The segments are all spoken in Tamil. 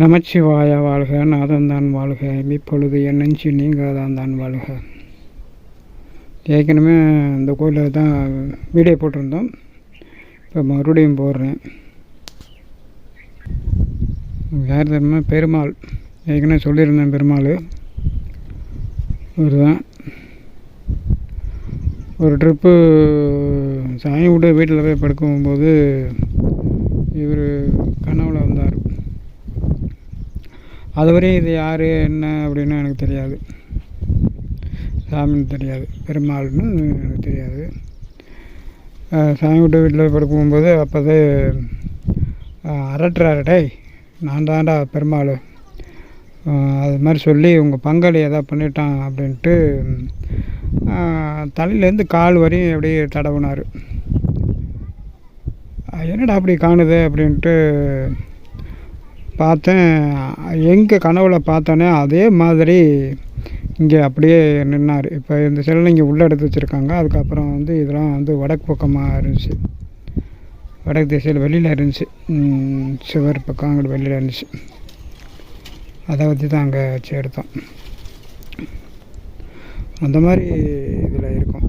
நமச்சிவாய வாழ்க நாதந்தான் வாழ்க. இப்பொழுது என் நெஞ்சு நீங்காதான் தான் வாழ்க. ஏற்கனவே அந்த கோயிலில் தான் வீடியோ போட்டிருந்தோம். இப்போ மறுபடியும் போடுறேன். யார் தெரியுமா? பெருமாள். ஏற்கனவே சொல்லியிருந்தேன் பெருமாள். ஒரு தான். ஒரு ட்ரிப்பு சாமி விட்டு வீட்டில் போய் படுக்கும்போது இவர் கனவுல வந்தார். அதுவரையும் இது யார் என்ன அப்படின்னு எனக்கு தெரியாது. சாமின்னு தெரியாது. பெருமாள்னு எனக்கு தெரியாது. சாமி விட்டு வீட்டில் படுக்கும்போது அப்போதே அரட்டுறாரு டேய் நான் தான்டா பெருமாள். அது மாதிரி சொல்லி உங்கள் பங்காளி எதாவது பண்ணிட்டான் அப்படின்ட்டு தலையிலேருந்து கால் வரையும் அப்படியே தடவுனார். என்னடா அப்படி காணுது? அப்படின்ட்டு பார்த்தேன். எங்கே கனவுல பார்த்தோன்னே அதே மாதிரி இங்கே அப்படியே நின்னார். இப்போ இந்த சிலை இங்கே உள்ளே எடுத்து வச்சுருக்காங்க. அதுக்கப்புறம் வந்து இதெல்லாம் வந்து வடக்கு பக்கமாக இருந்துச்சு. வடக்கு திசையில் வெளியில் இருந்துச்சு. சுவர் சிவர் பக்கம் அங்கே வெளியில் இருந்துச்சு. அதை வச்சு தான் அங்கே வச்சு எடுத்தோம். அந்த மாதிரி இதில் இருக்கும்.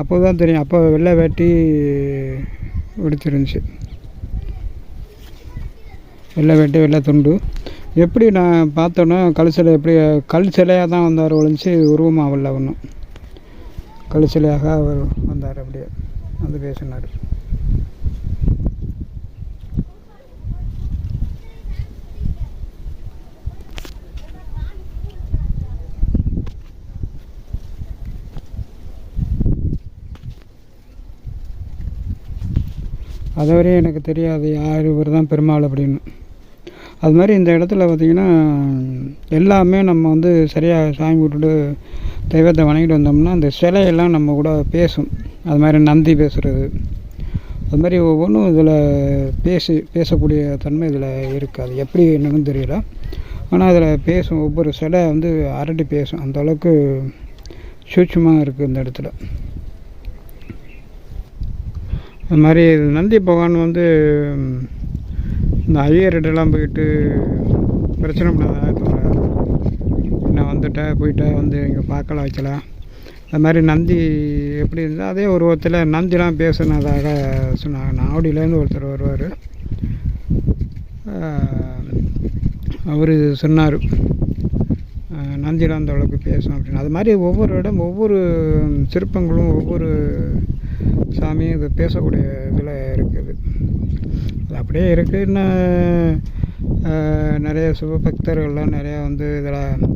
அப்போ தான் தெரியும். அப்போ வெள்ளை வேட்டி விடுத்துருந்துச்சு வெள்ளை வேட்டி வெள்ளை துண்டு. எப்படி நான் பார்த்தோன்னா கல் சிலை எப்படி கல் சிலையாக தான் வந்தார் ஒழிஞ்சு உருவமாக வரல ஒன்றும் கல் சிலையாக அவர் வந்தார் அப்படியே. வந்து பேசினார். அதுவரையும் எனக்கு தெரியாது. யார் இவர் தான் பெருமாள் அப்படின்னு. அது மாதிரி இந்த இடத்துல பார்த்திங்கன்னா எல்லாமே நம்ம வந்து சரியாக சாமி விட்டுட்டு தெய்வத்தை வணங்கிட்டு வந்தோம்னா அந்த சிலையெல்லாம் நம்ம கூட பேசும். அது மாதிரி நந்தி பேசுகிறது அது மாதிரி ஒவ்வொன்றும் இதில் பேசி பேசக்கூடிய தன்மை இதில் இருக்குது அது எப்படி என்னன்னு தெரியல. ஆனால் அதில் பேசும் ஒவ்வொரு சிலை வந்து அரட்டி பேசும். அந்த அளவுக்கு சூட்சமாக இருக்குது இந்த இடத்துல. அது மாதிரி நந்தி பகவான் வந்து இந்த ஐயர் இடெல்லாம் போயிட்டு பிரச்சனை பண்ணாதா சொல்கிறார் நான் வந்துட்டேன் போயிட்டேன் வந்து இங்கே பார்க்கலாம் வைக்கல அது மாதிரி நந்தி எப்படி இருந்தால் அதே ஒரு ஒருத்தர் நந்திலாம் பேசுனதாக சொன்னாங்க. நாவடியிலேருந்து ஒருத்தர் வருவார். அவர் சொன்னார். நந்திலாம் அந்த அளவுக்கு பேசும் அப்படின்னு. அது மாதிரி ஒவ்வொரு இடம் ஒவ்வொரு சிற்பங்களும் ஒவ்வொரு சாமியும் இது பேசக்கூடிய இதில் இருக்குது. அப்படியே இருக்குது இன்னும் நிறைய நிறைய சிவபக்தர்கள்லாம் நிறையா வந்து இதில்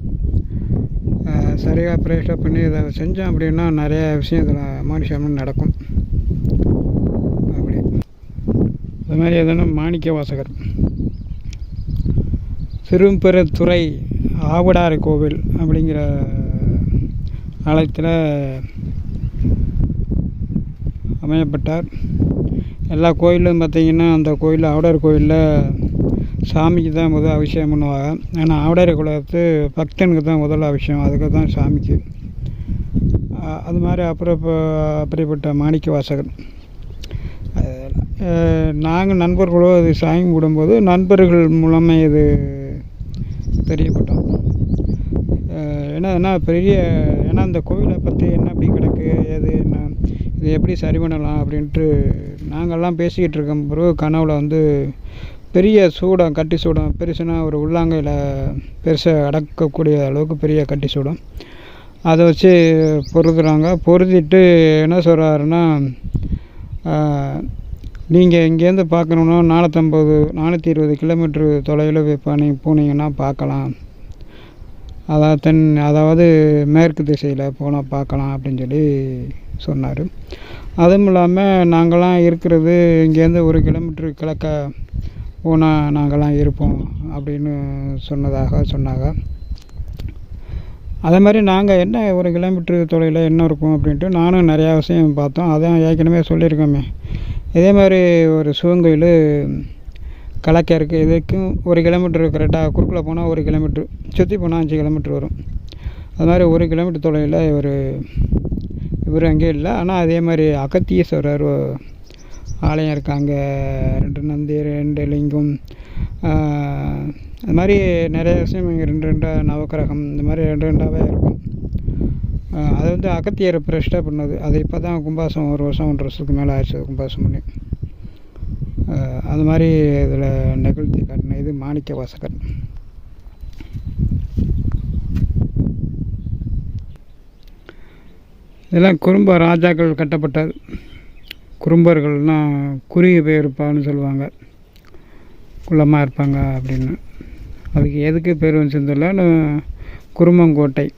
சரியாக ப்ரேஷப் பண்ணி இதை செஞ்சோம் அப்படின்னா நிறைய விஷயம் இதில் மானுஷம் நடக்கும். அப்படி. அது மாதிரி எதுனா மாணிக்க வாசகர். திரும்பெருத்துறை ஆவடார் கோவில் அப்படிங்கிற ஆலயத்தில் அமையப்பட்டார். எல்லா கோயிலும் பார்த்திங்கன்னா அந்த கோயிலில் ஆவடார் கோயிலில் சாமிக்கு தான் முதல் அபிஷேகம் பண்ணுவாங்க. ஆனால் ஆவடார் குலத்து பக்தனுக்கு தான் முதல் அபிஷேகம். அதுக்கு தான் சாமிக்கு. அது மாதிரி அப்புறம் இப்போ அப்படிப்பட்ட மாணிக்க வாசகர் நாங்கள் நண்பர்களோ அது சாமி கும்பிடும்போது நண்பர்கள் மூலமாக இது தெரியப்பட்டோம். ஏன்னா பெரிய ஏன்னா அந்த கோவிலை பற்றி என்ன அப்படி கிடக்கு எது என்ன? இது எப்படி சரி பண்ணலாம் அப்படின்ட்டு நாங்கள்லாம் பேசிக்கிட்டு இருக்கோம். பிறகு கனவுல வந்து பெரிய சூடம் கட்டி சூடம். பெருசுனா ஒரு உள்ளாங்கையில் பெருசாக அடக்கக்கூடிய அளவுக்கு பெரிய கட்டி சூடம். அதை வச்சு பொருத்துறாங்க. பொருத்திட்டு என்ன சொல்கிறாருன்னா நீங்கள் இங்கேருந்து பார்க்கணுன்னா நானூற்றம்பது நானூற்றி இருபது கிலோமீட்ரு தொலைவில் இப்போ போனீங்கன்னா பார்க்கலாம். அதாவது தென் அதாவது மேற்கு திசையில் போனால் பார்க்கலாம் அப்படின்னு சொல்லி சொன்னார். அதுவும் இல்லாமல் நாங்களாம் இருக்கிறது இங்கேருந்து ஒரு கிலோமீட்ரு கிழக்க போனால் நாங்களாம் இருப்போம் அப்படின்னு சொன்னதாக சொன்னாங்க. அதே மாதிரி நாங்கள் என்ன ஒரு கிலோமீட்ரு தொலைவில் என்ன இருக்கும் அப்படின்ட்டு நானும் நிறையா விஷயம் பார்த்தோம். அதான் ஏற்கனவே சொல்லியிருக்கோமே. இதே மாதிரி ஒரு சிவங்கோயில் கலக்க இருக்குது இதுக்கும் ஒரு கிலோமீட்ரு கரெக்டாக குறுக்கில் போனால் ஒரு கிலோமீட்ரு சுற்றி போனால் அஞ்சு கிலோமீட்ரு வரும். அது மாதிரி ஒரு கிலோமீட்டர் தொலைவில் ஒரு இவர் அங்கே இல்லை. ஆனால் அதே மாதிரி அகத்தீஸ்வரர் ஆலயம் இருக்காங்க ரெண்டு நந்தி ரெண்டு லிங்கம் அது மாதிரி நிறைய விஷயம் இங்கே ரெண்டு ரெண்டாக நவக்கிரகம் இந்த மாதிரி ரெண்டு ரெண்டாகவே இருக்கும். அது வந்து அகத்தியர் பிரஷ்டை பண்ணது. அது இப்போ தான் கும்பாசம் ஒரு வருஷம் ஒன்றரை வருஷத்துக்கு மேலே ஆயிடுச்சு கும்பாசம் பண்ணி. அது மாதிரி இதில் நிகழ்த்தி காட்டின இது மாணிக்க வாசகர் இதெல்லாம் குறும்ப ராஜாக்கள் கட்டப்பட்டது குறும்பர்கள்னால் குறுகி போயிருப்பான்னு சொல்லுவாங்க. குள்ளமாக இருப்பாங்க அப்படின்னு. அதுக்கு எதுக்கு பேர் வந்துச்சுன்னு தெரியல. குருமங்கோட்டை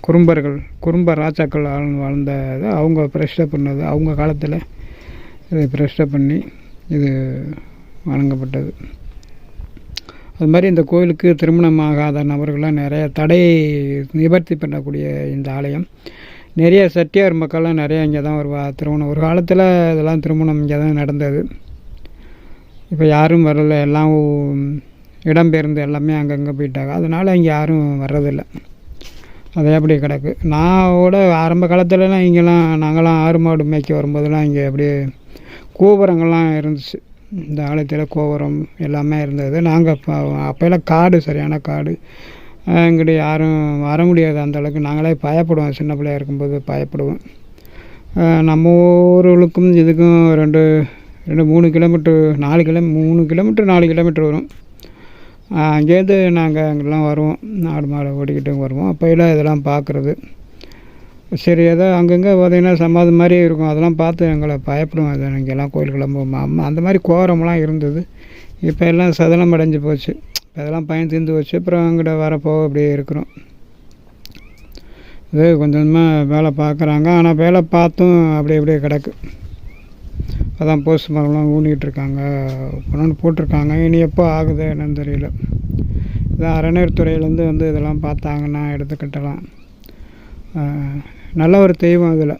குறும்பர்கள் குறும்ப ராஜாக்கள் ஆள் வாழ்ந்தது அவங்க பிரஷ்டை பண்ணது. அவங்க காலத்தில் இதை பிரஷ்டை பண்ணி இது வழங்கப்பட்டது. அது மாதிரி இந்த கோயிலுக்கு திருமணம் ஆகாத நபர்கள்லாம் நிறைய தடை நிவர்த்தி பண்ணக்கூடிய இந்த ஆலயம். நிறைய செட்டியார் மக்கள்லாம் நிறைய இங்கே தான் வருவா. திருமணம் ஒரு காலத்தில் இதெல்லாம் திருமணம் இங்கே தான் நடந்தது. இப்போ யாரும் வரல. எல்லாம் இடம்பெயர்ந்து எல்லாமே அங்கங்கே போயிட்டாங்க. அதனால் இங்கே யாரும் வர்றதில்லை. அதே அப்படி கிடக்கு. நான் கூட ஆரம்ப காலத்துலலாம் இங்கெல்லாம் நாங்களாம் ஆறு மாடு மேய்க்க வரும்போதெல்லாம் இங்கே அப்படியே கோபுரங்கள்லாம் இருந்துச்சு. இந்த ஆலயத்தில் கோபுரம் எல்லாமே இருந்தது. நாங்கள் அப்போ அப்போல்லாம் காடு சரியான காடு. இங்கிட்டு யாரும் வர முடியாது அந்த அளவுக்கு. நாங்களே பயப்படுவோம். சின்ன பிள்ளையா இருக்கும்போது பயப்படுவோம். நம்ம ஊர்களுக்கும் இதுக்கும் ரெண்டு ரெண்டு மூணு கிலோமீட்ரு நாலு கிலோ மூணு கிலோமீட்ரு நாலு கிலோமீட்ரு வரும். அங்கேருந்து நாங்கள் அங்கெல்லாம் வருவோம். ஆடு மாடு ஓடிக்கிட்டு வருவோம். அப்போயெல்லாம் இதெல்லாம் பார்க்குறது சரி ஏதோ அங்கங்கே பார்த்தீங்கன்னா சமாதி மாதிரி இருக்கும். அதெல்லாம் பார்த்து எங்களை பயப்படுவோம். அது இங்கெல்லாம் கோயிலுக்கெல்லாம் போகும் அந்த மாதிரி கோரமெல்லாம் இருந்தது. இப்போ எல்லாம் சதனம் அடைஞ்சு போச்சு. இப்போ அதெல்லாம் பயன் தீர்ந்து வச்சு அப்புறம் அங்கிட்ட வரப்போ அப்படியே இருக்கிறோம். இது கொஞ்சம் கொஞ்சமாக வேலை பார்க்குறாங்க. ஆனால் வேலை பார்த்தும் அப்படியே அப்படியே கிடக்கு. அதான் போஸ்ட் மரம்லாம் ஊனிகிட்டு இருக்காங்க. போட்டிருக்காங்க. இனி எப்போ ஆகுது என்னன்னு தெரியல. இதான் அறநேர்துறையிலேருந்து வந்து இதெல்லாம் பார்த்தாங்கன்னா எடுத்துக்கிட்டலாம். நல்ல ஒரு தெய்வம் அதில்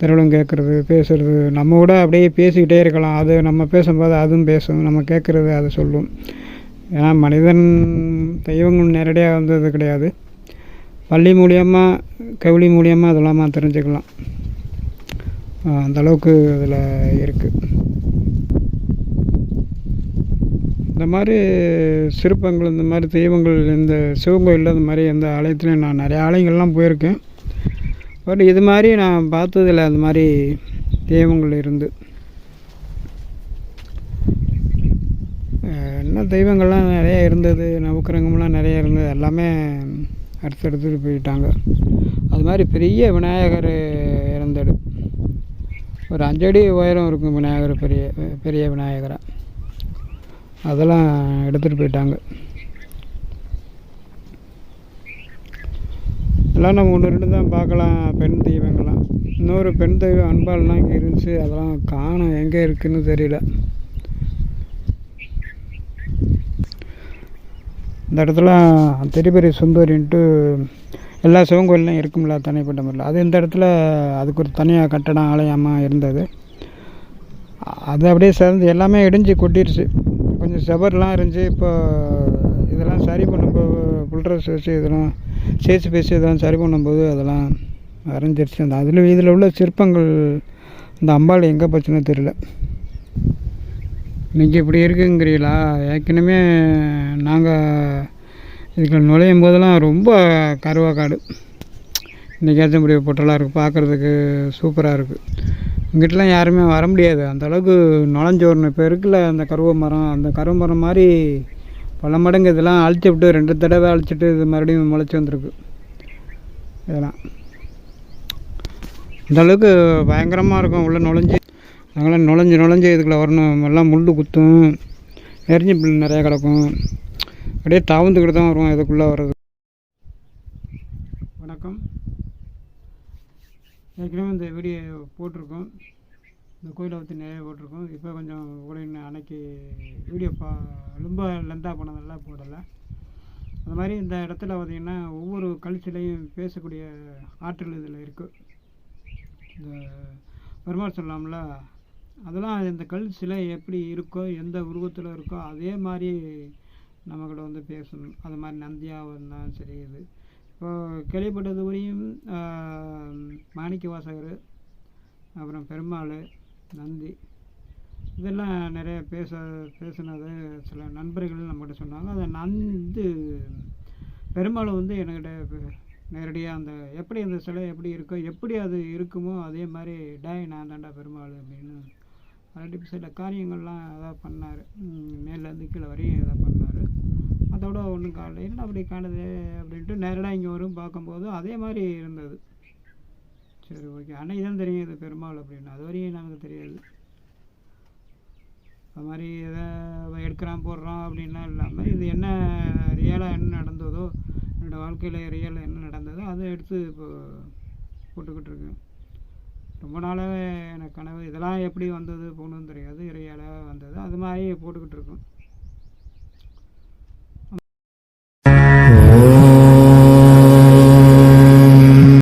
திருவிழம் கேட்குறது பேசுகிறது நம்ம கூட அப்படியே பேசிக்கிட்டே இருக்கலாம். அது நம்ம பேசும்போது அதுவும் பேசும். நம்ம கேட்குறது அது சொல்லும். ஏன்னா மனிதன் தெய்வங்கள் நேரடியாக வந்தது கிடையாது. பள்ளி மூலியமாக கவுளி மூலியமாக அதெல்லாம் தெரிஞ்சுக்கலாம். அந்தளவுக்கு அந்த அளவுக்கு அதில் இருக்குது இந்த மாதிரி சிற்பங்கள் இந்த மாதிரி தெய்வங்கள் இந்த சிவன் கோயிலில் இந்த மாதிரி எந்த ஆலயத்துலையும் நான் நிறைய ஆலயங்கள்லாம் போயிருக்கேன். பட் இது மாதிரி நான் பார்த்ததில்ல அந்த மாதிரி தெய்வங்கள் இருந்து. அஹ் தெய்வங்கள்லாம் நிறைய இருந்தது நவக்கிரகம்லாம் நிறைய இருந்தது எல்லாமே அடுத்தடுத்துட்டு போயிட்டாங்க. அது மாதிரி பெரிய விநாயகர் இறந்தது. ஒரு அஞ்சடி உயரம் இருக்கும் விநாயகர் பெரிய பெரிய விநாயகரை. அதெல்லாம் எடுத்துகிட்டு போயிட்டாங்க. எல்லாம் நம்ம ஒன்று ரெண்டு தான் பார்க்கலாம் பெண் தெய்வங்கள்லாம். இன்னொரு பெண் தெய்வம் அன்பால்லாம் இங்கே இருந்துச்சு அதெல்லாம் காணும் எங்கே இருக்குதுன்னு தெரியல. இந்த இடத்துல பெரிய பெரிய சுந்தரின்ட்டு எல்லா சிவன் கோயிலும் இருக்கும்ல தனிப்பட்ட முறையில். அது இந்த இடத்துல அதுக்கு ஒரு தனியாக கட்டடம் ஆலயமாக இருந்தது. அது அப்படியே சேர்ந்து எல்லாமே இடிஞ்சு கொட்டிருச்சு. கொஞ்சம் செவர்லாம் இருந்துச்சு இப்போ இதெல்லாம் சரி பண்ணும்போது புல்ட்ரஸ் வச்சு இதெல்லாம் சேச்சு பேசி இதெல்லாம் சரி பண்ணும்போது அதெல்லாம் அரைஞ்சிருச்சு அந்த அதில் இதில் உள்ள சிற்பங்கள் இந்த அம்பாள் எங்கே போச்சுன்னு தெரியல. இன்றைக்கி இப்படி இருக்குங்கிறீங்களா? ஏற்கனவே நாங்கள் இதுக்கு நுழையும் போதெல்லாம் ரொம்ப கருவாக்காடு இன்றைக்காச்சும் இப்படி பொட்டலாக இருக்குது பார்க்குறதுக்கு சூப்பராக இருக்குது இங்கிட்டலாம் யாருமே வர முடியாது. அந்தளவுக்கு நுழைஞ்சு வரணும். இப்போ இருக்குல்ல அந்த கருவ மரம். அந்த கருவ மரம் மாதிரி பல மடங்கு இதெல்லாம் அழிச்சு விட்டு ரெண்டு தடவை அழிச்சிட்டு இது மறுபடியும் முளைச்சி வந்திருக்கு. இதெல்லாம். அந்தளவுக்கு பயங்கரமாக இருக்கும். உள்ளே நுழைஞ்சி நாங்களாம் நுழைஞ்சு நுழைஞ்சு இதுக்குள்ளே வரணும். எல்லாம் முள் குத்தும். எரிஞ்சு புல் நிறையா கிடக்கும். அப்படியே தவந்துக்கிட்டு தான் வருவோம் இதுக்குள்ளே வர்றது. வணக்கம். ஏற்கனவே இந்த வீடியோ போட்டிருக்கோம். இந்த கோயிலை பற்றி நிறைய போட்டிருக்கோம். இப்போ கொஞ்சம் உடனே அன்னைக்கு வீடியோ பா ரொம்ப லென்த்தாக போனதெல்லாம் போடலை. அந்த மாதிரி இந்த இடத்துல பார்த்திங்கன்னா ஒவ்வொரு கழிச்சிலையும் பேசக்கூடிய ஆற்றல் இதில் இருக்குது. இந்த பெருமாள் சொல்லாமல அதெல்லாம் இந்த கல் சிலை எப்படி இருக்கோ எந்த உருவத்தில் இருக்கோ அதே மாதிரி நம்மக்கிட்ட வந்து பேசணும். அது மாதிரி நந்தியாக இருந்தாலும் சரி இது. இப்போ கேள்விப்பட்டது வரையும் மாணிக்க வாசகர் அப்புறம் பெருமாள் நந்தி. இதெல்லாம் நிறைய பேச பேசினது சில நண்பர்கள் நம்மகிட்ட சொன்னாங்க. அதை நந்து வந்து பெரும்பாலும் வந்து என்கிட்ட நேரடியாக அந்த எப்படி அந்த சிலை எப்படி இருக்கோ எப்படி அது இருக்குமோ அதே மாதிரி டாய் நான் தாண்டா பெருமாள் அப்படின்னு ரெண்டு சில காரியங்கள்லாம் அதான் பண்ணார். மேலேருந்து கீழே வரையும் இதை பண்ணார். அதோட ஒன்றும் காணல. என்ன அப்படி காணுது அப்படின்ட்டு நேரடாக இங்கே வரும் பார்க்கும்போது அதே மாதிரி இருந்தது. சரி ஓகே. அன்னைக்கு தான் தெரியும் இது பெருமாள் அப்படின்னு. அது வரையும் நமக்கு தெரியாது. அது மாதிரி எதை எடுக்கிறான் போடுறான் அப்படின்லாம் இல்லாமல் இது என்ன ரியலாக என்ன நடந்ததோ என்னோடய வாழ்க்கையில் ரியலாக என்ன நடந்ததோ அதை எடுத்து இப்போ போட்டுக்கிட்டு இருக்கேன். ரொம்ப நாளாகவே எனக்கு கனவு. இதெல்லாம் எப்படி வந்தது போகணுன்னு தெரியாது. ரியலாக வந்தது. அது மாதிரி போட்டுக்கிட்டு இருக்கோம்.